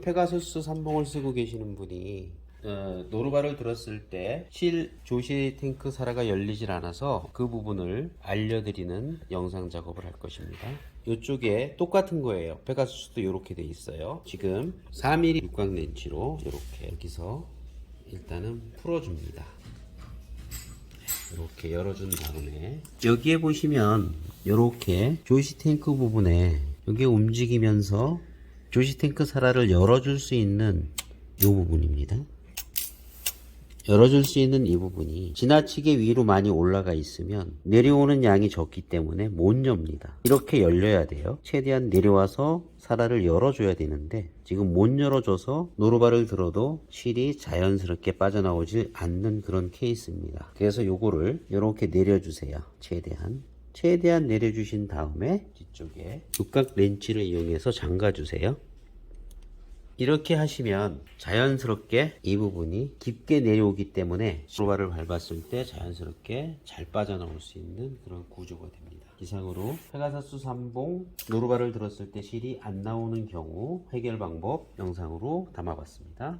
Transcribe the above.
페가수스 삼봉을 쓰고 계시는 분이 어, 노루바를 들었을 때 실 조시 탱크 사라가 열리질 않아서 그 부분을 알려드리는 영상 작업을 할 것입니다. 이쪽에 똑같은 거예요. 페가수스도 이렇게 돼 있어요. 지금 4mm 육각 렌치로 이렇게 여기서 일단은 풀어줍니다. 이렇게 열어준 다음에 여기에 보시면 이렇게 조시 탱크 부분에 여기 움직이면서 조시 탱크 사라를 열어줄 수 있는 이 부분입니다. 열어줄 수 있는 이 부분이 지나치게 위로 많이 올라가 있으면 내려오는 양이 적기 때문에 못 엽니다. 이렇게 열려야 돼요. 최대한 내려와서 사라를 열어줘야 되는데 지금 못 열어줘서 노루발을 들어도 실이 자연스럽게 빠져나오지 않는 그런 케이스입니다. 그래서 요거를 이렇게 내려주세요. 최대한. 최대한 내려주신 다음에 뒤쪽에 육각 렌치를 이용해서 잠가주세요. 이렇게 하시면 자연스럽게 이 부분이 깊게 내려오기 때문에 노루발을 밟았을 때 자연스럽게 잘 빠져나올 수 있는 그런 구조가 됩니다. 이상으로 페가사스 3봉 노루발을 들었을 때 실이 안 나오는 경우 해결 방법 영상으로 담아봤습니다.